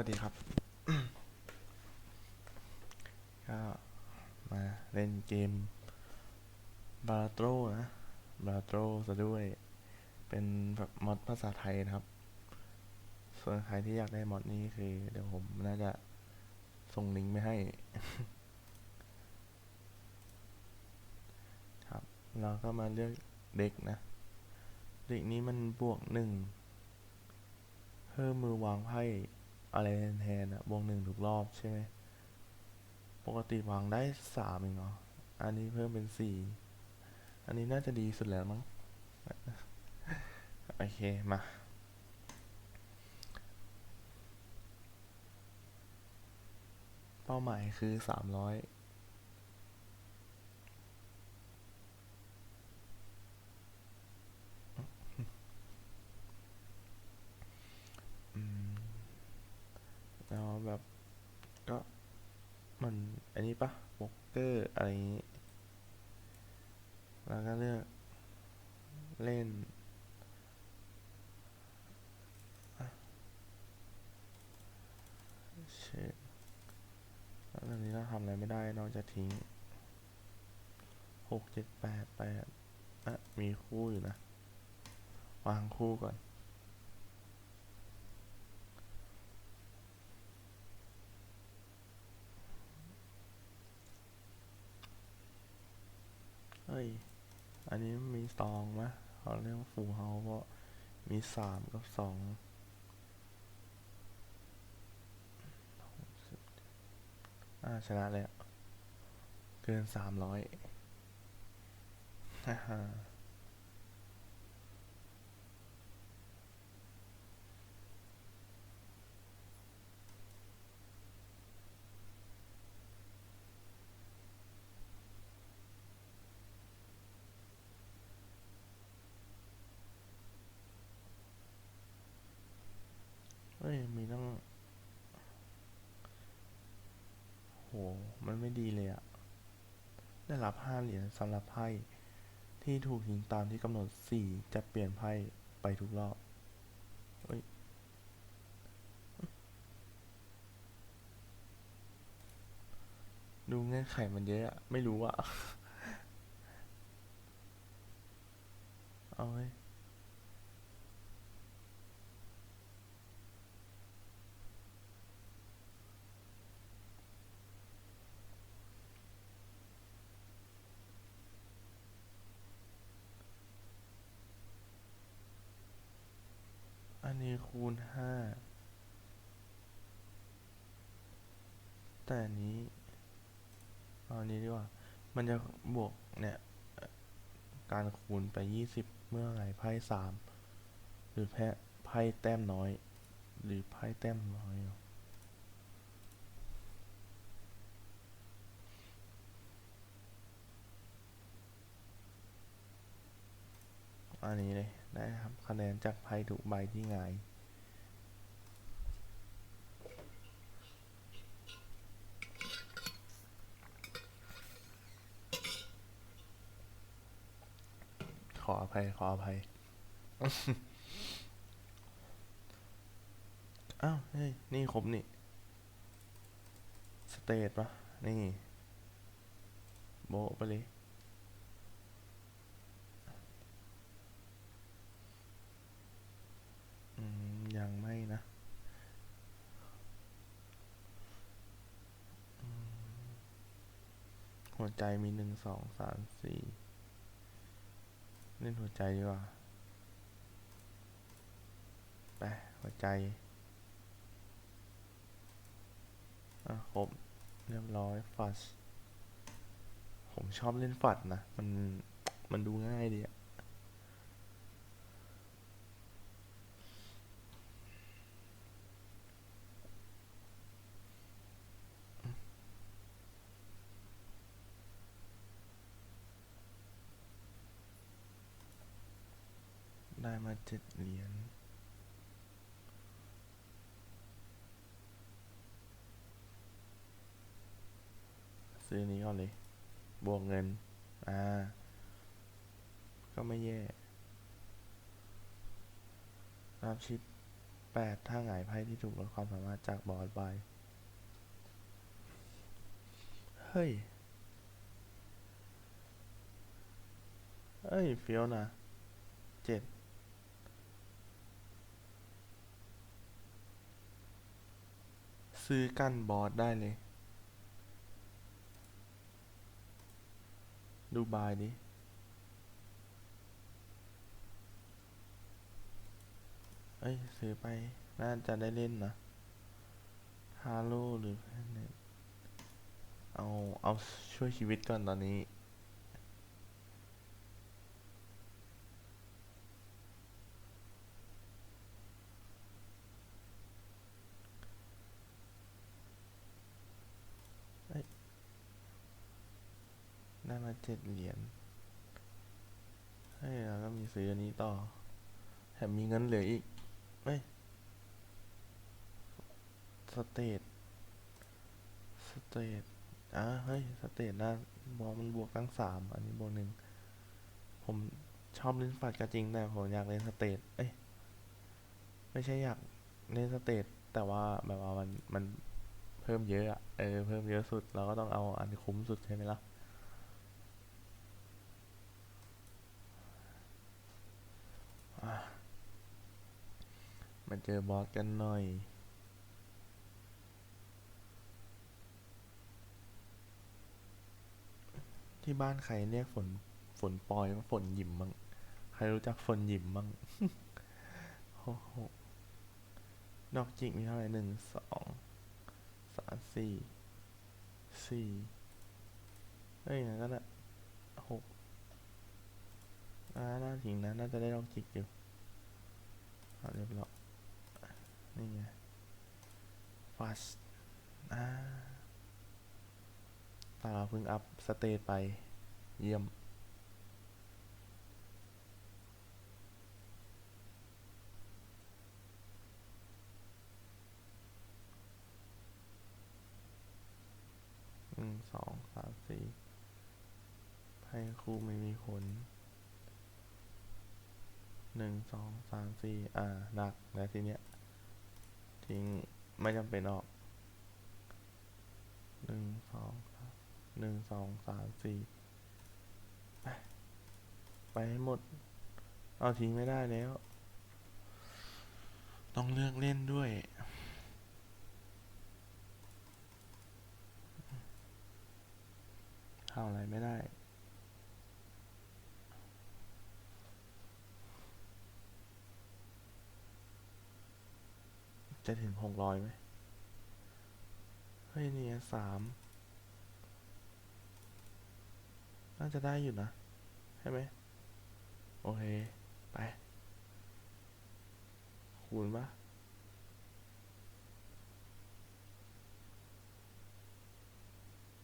วัสดีครับ ก็มาเล่นเกมบา r โตรนะบา r โตรซะด้วย เป็นแบบมอดภาษาไทยนะครับ ส่วนใครที่อยากได้มอดนี้คือ เดี๋ยวผมน่าจะส่งลิงก์ไปให้ ครับ เราก็มาเลือกเด็กนะ เด็กนี้มันบวกหนึ่งเพิ่มมือวางไพ่ อะไรแทนอะวงหนึ่งทุกรอบใช่ไหม ปกติวางได้สามเองเหรอ อันนี้เพิ่มเป็นสี่อันนี้น่าจะดีสุดแล้วมั้ง โอเค มาเป้าหมายคือสามร้อย มันอันนี้ปะโป๊กเกอร์อะไรอย่างนี้แล้วก็เลือก เล่นอะเชดแล้วตอนนี้เราทำอะไรไม่ได้นอกจากทิ้งหกเจ็ดแปดแปดอะมีคู่อยู่นะ วางคู่ก่อน ฮ้ย อันนี้มีสองไหมเขาเรียกว่าฟูเฮาเพราะมีสามกับสองอ่าชนะแล้ว เกินสามร้อยฮ่าฮ่าเฮ้ย มีตั้งโห มัน ไม่ดีเลยอะได้รับห้าเหรียญสำหรับไพ่ที่ถูกทิ้งตามที่กำหนดสี่จะเปลี่ยนไพ่ไปทุกรอบเฮ้ยดูเงื่อนไขมันเยอะอะไม่รู้อะเอาเว้ คูณห้าแต่นี้เอาอันนี้ดีกว่า มันจะบวกเนี่ยการคูณไปยี่สิบเมื่อไหร่ไพ่สามหรือแพ้ไพ่แต้มน้อย หรือไพ่แต้มน้อยอันนี้เลย ได้ครับคะแนนจากไพ่ทุกใบที่หงายขออภัย ขออภัย อ้าวเฮ้ยนี่ครบนี่ สเตทปะนี่ โบไปเลย อืม ยังไม่นะอืม หัวใจมีหนึ่งสองสามสี่เล่นหัวใจดีกว่าไปหัวใจอะครบเรียบร้อยฟัสผมชอบเล่นฟัดนะ มัน มันดูง่ายดีอะ ได้มาเจ็ดเหรียญซื้อนี้ก่อนเลย บวกเงิน อ่า ก็ไม่แย่ รับชิปแปดถ้าหงายไพ่ที่ถูกลดความสามารถจากบอสไป เฮ้ย เอ้ยเฟี้ยวนะเจ็ด ซื้อกันบอสได้เลย ดูบายดิเอ้ยซื้อไป น่าจะได้เล่นนะฮาโลหรือเน็ตเอา เอาช่วยชีวิตก่อนตอนนี้ ได้มา เจ็ดเหรียญเฮ้แล้วก็มีซื้ออันนี้ต่อแถมมีเงินเหลืออีกเฮ้ยสเตทสเตทอะเฮ้ยสเตทนะบอมันบวกตั้งสามอันนี้บวกหนึ่งผมชอบเล่นฝัดก็จริงแต่ผมอยากเล่นสเตทเอ้ยไม่ใช่อยากเล่นสเตทแต่ว่าแบบว่ามันมันเพิ่มเยอะอะเออเพิ่มเยอะสุดเราก็ต้องเอาอันคุ้มสุดใช่ไหมล่ะ มาเจอบอสกันหน่อย ที่บ้านใครเรียกฝนฝนปอยว่าฝนหยิมมั้งใครรู้จักฝนหยิมมั้งโอ้โหดอกจิกมีเท่าไหร่หนึ่งสองสามสี่สี่เอ้ยงั้นก็น่ะหกอ่าน่าจริงนะน่าจะได้ดอกจิกอยู่เรียบร้อย นี่ไง fast อ่าตาเราเพิ่งอัพสเตตไป เยี่ยม หนึ่งสองสามสี่ไพ่คู่ไม่มีผลหนึ่งสองสามสี่อ่า หนัก แล้วทีเนี้ย ทิ้งไม่จำเป็นออกหนึ่งสองหนึ่งสองสามสี่ไปไปให้หมด เอาทิ้งไม่ได้แล้ว ต้องเลือกเล่นด้วยทำอะไรไม่ได้ จะถึงหกร้อยไหมเฮ้ยนี่สามน่าจะได้อยู่นะ ใช่ไหม โอเค ไป คูณปะ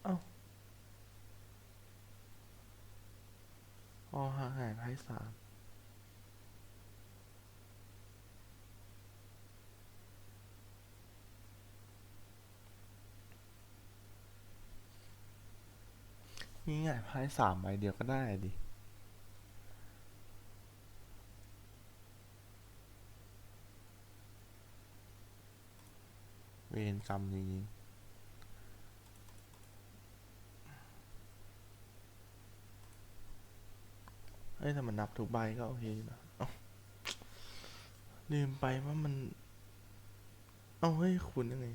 เอ้าอ๋อห่างหายไพ่สาม นี่ไงไพ่สามใบเดียวก็ได้ดิเวรกรรมจริงๆเฮ้ยถ้ามันนับทุกใบก็โอเคนะลืมไปว่ามัน เอาเฮ้ย คุณยังไง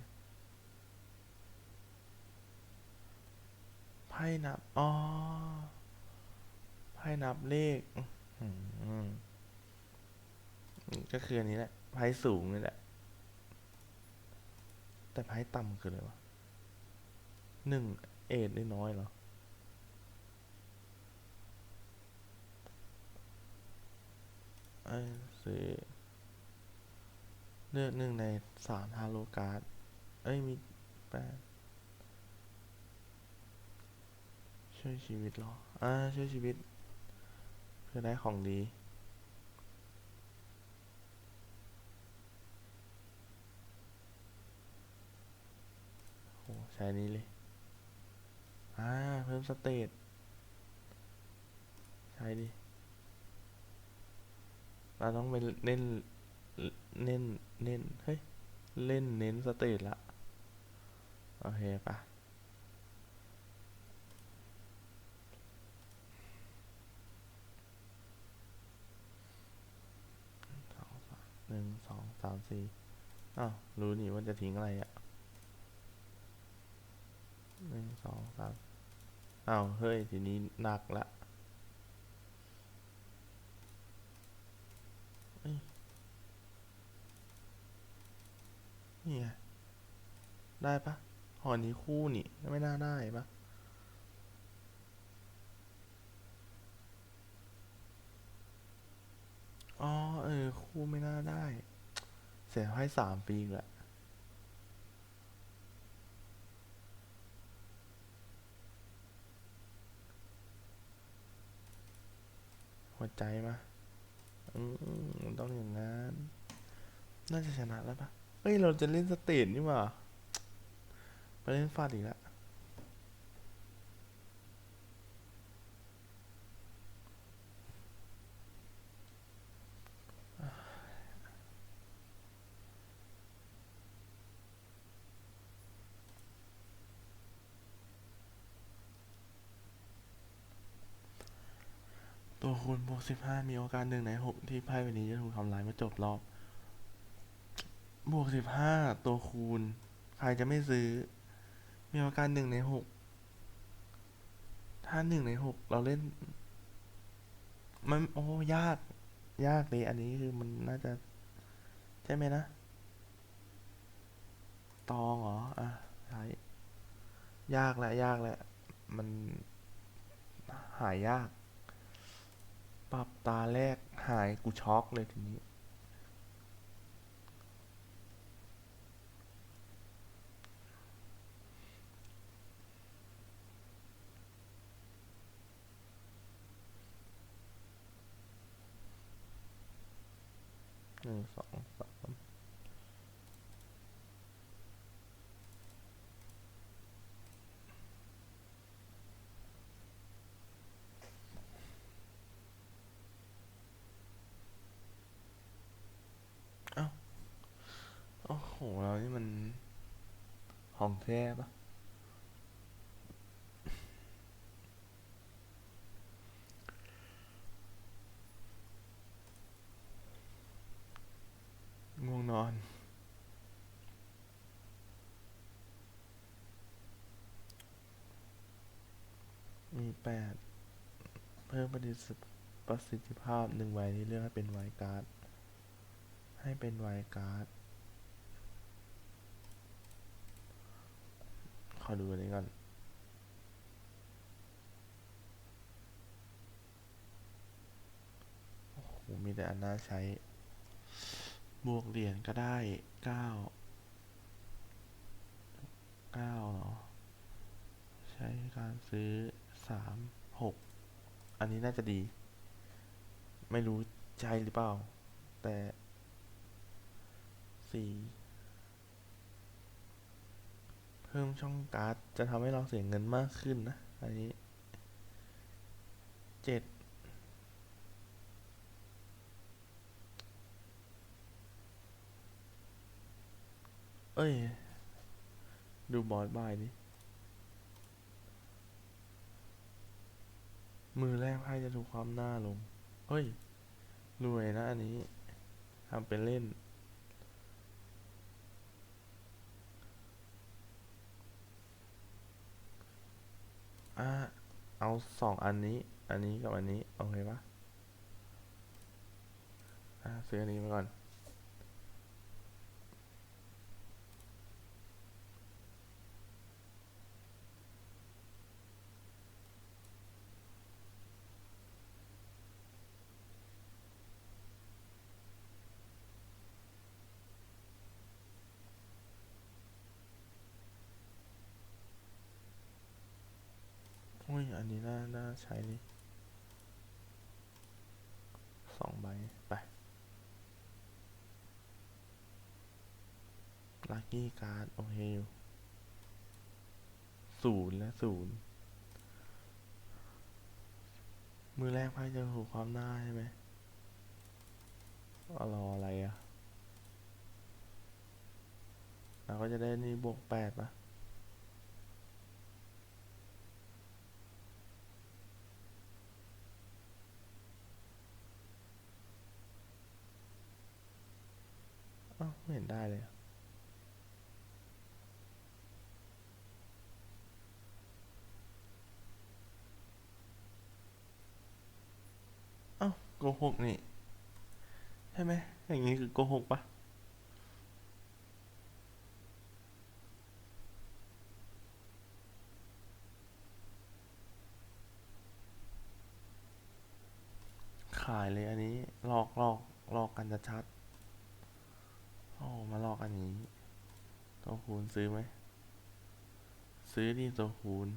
ไพ่นับ อ๋อ ไพ่นับเลขก็คืออันนี้แหละ ไพ่สูงนี่แหละ แต่ไพ่ต่ำคืออะไรวะหนึ่งเอ็ดน้อยเหรอเอ้ยซื้อเลือกหนึ่งในสามฮาโลการ์ด เอ้ย มีแปด ช่วยชีวิตเหรอ อ่า ช่วยชีวิต เพื่อได้ของดีโหใช้นี้เลย อ่า เพิ่มสเตตใช้ดิ เราต้องไปเล่นเน้น เน้น เฮ้ย เล่นเน้นสเตทละ โอเคปะสองสาม หนึ่งสองสามสี่อ้าวรู้นี่ว่าจะทิ้งอะไรอะหนึ่งสองสามอ้าว เฮ้ย ทีนี้หนักละนี่ไงได้ปะหอนี้คู่นี่ ไม่น่าได้ปะ อ๋อ เออ คู่ไม่น่าได้ เสียให้สามปีกแหละหัวใจมาอืมต้องอย่างนั้น น่าจะชนะแล้วปะเฮ้ย เราจะเล่นสเตจนี่หว่า ไปเล่นฟาดอีกแล้ว ตัวคูณบวกสิบห้ามีโอกาสหนึ่งในหกที่ไพ่ใบนี้จะถูกทำลายเมื่อจบรอบ บวกสิบห้าตัวคูณ ใครจะไม่ซื้อ มีโอกาสหนึ่งในหกถ้าหนึ่งในหกเราเล่น มันโอ้ยาก ยากเลยอันนี้คือมันน่าจะ ใช่ไหมนะ ตองเหรอ อะใช่ยากแหละยากแหละ มันหายยาก ปรับตาแรกหายกูช็อกเลยทีนี้ หนึ่งสองสามเอ้า โอ้โห เรานี่มัน ของแท้ปะง่วงนอน มีแปดเพิ่มประสิทธิประสิทธิภาพหนึ่งไว้ที่เลือกให้เป็นไวการ์ด ให้เป็นไวการ์ด ขอดูอันนี้ก่อนโอ้โหมีแต่อันน่าใช้ บวกเหรียญก็ได้เก้าเก้าเหรอใช้การซื้อสามหกอันนี้น่าจะดี ไม่รู้ใช่หรือเปล่า แต่สี่ เพิ่มช่องการ์ดจะทำให้เราเสียเงินมากขึ้นนะ อันนี้เจ็ดเอ้ย ดูบอสบายดิมือแรกไพ่จะถูกความหน้าลง เฮ้ย รวยนะอันนี้ทำเป็นเล่น อะเอาสองอันนี้ อันนี้กับอันนี้ โอเคปะอะซื้ออันนี้มาก่อน นนี้น่า น่าใช้นี่สองใบ ไปลัคกี้การ์ด โอเคอยู่ศูนย์และศูนย์มือแรกไพ่จะถูกความหน้าใช่ไหมรออะไรอะ่ะเราก็จะได้นี่บวกแปดป่ะ อ้าวไม่เห็นได้เลยอะเอ้าโกหกนี่ ใช่ไหมอย่างนี้คือโกหกปะขายเลยอันนี้หลอกหลอกหลอกกันจะชัดๆโอ้มาหลอกอันนี้ ตคูณซื้อไหม ซื้อดีตัวคูณ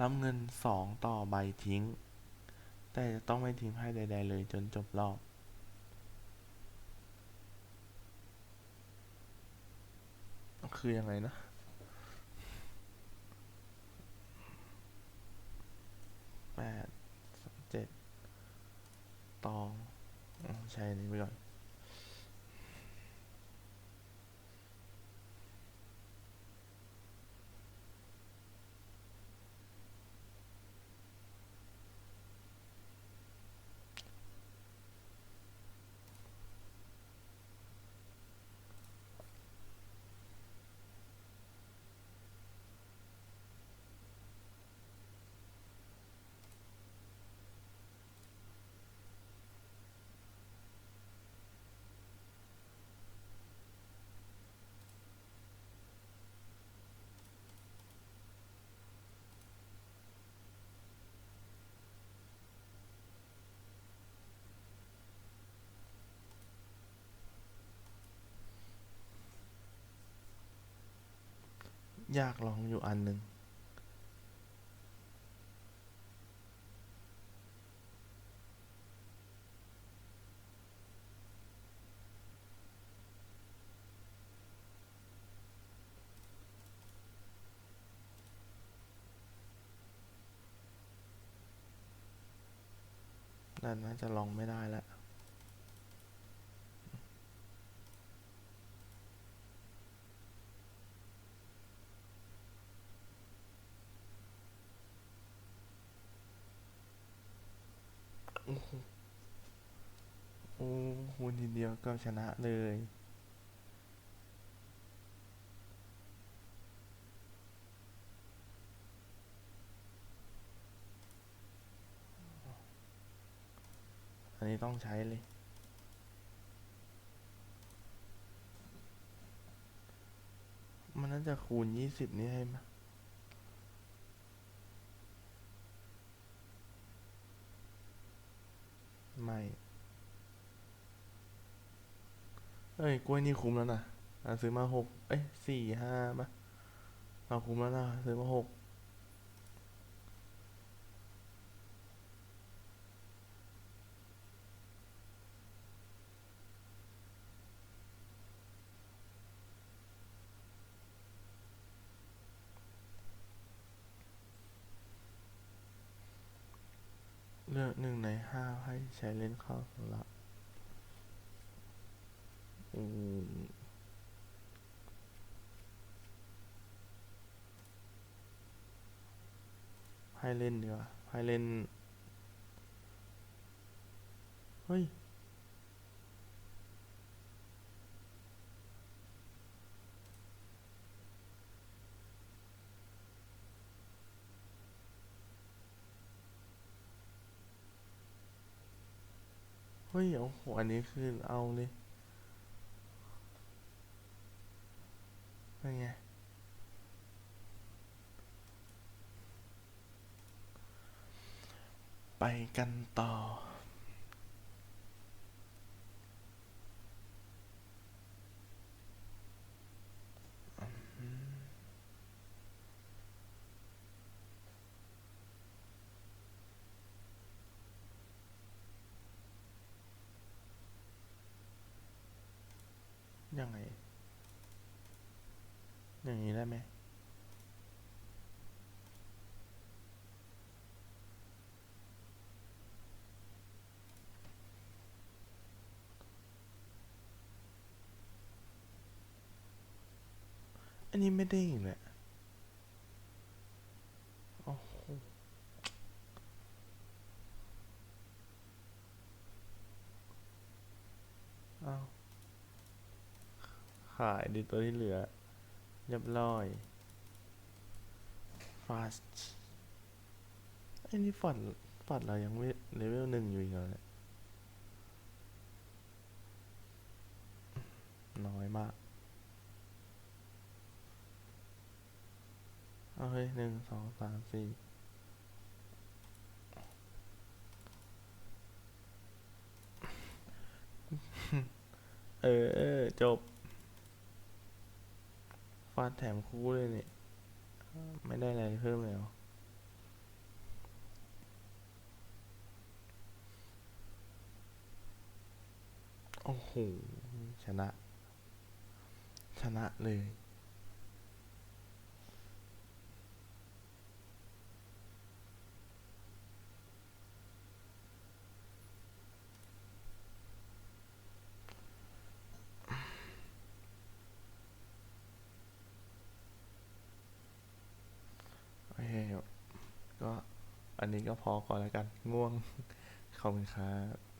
รับเงินสองต่อใบทิ้ง แต่จะต้องไม่ทิ้งไพ่ใด ๆ เลยจนจบรอบคือยังไงนะ แปดเจ็ดตอง ใช้อันนี้ไปก่อน อยากลองอยู่อันหนึ่งแต่นน่าจะลองไม่ได้แล้ว โอ้โหโอ้โหทีเดียวก็ชนะเลยอันนี้ต้องใช้เลย มันน่าจะคูณยี่สิบนี่ให้มะไม่ เอ้ยกล้วยนี่คุ้มแล้วนะอะซื้อมาหกเอ้ยสี่ห้าปะเราคุ้มแล้วนะซื้อมาหกเลือกหนึ่งในห้าให้ใช้เล่นเข้าสำหรับ ให้เล่นดีกว่าให้เล่น เฮ้ย เฮ้ยโอ้โหอันนี้คือเอาเลย เป็นไงไปกันต่อ ยังไง อย่างนี้ได้ไหมอันนี้ไม่ได้อีกแหละโอ้โหเอาขายดิตัวที่เหลือ เรียบร้อย fast ไอ้นี่ฝันฝันเรายังไม่เลเวลหนึ่งอยู่อีกเหรอเนี่ยน้อยมากเอาเฮ้ยหนึ่งสองสามสี่เออ จบาดแถมคู่เลยเนี่ย ไม่ได้อะไรเพิ่มเลยเหรอโอ้โห ชนะ ชนะเลย โอเคครับก็อัน นี้ก็พอก่อนแล้วกันง่วงขอบคุณครับ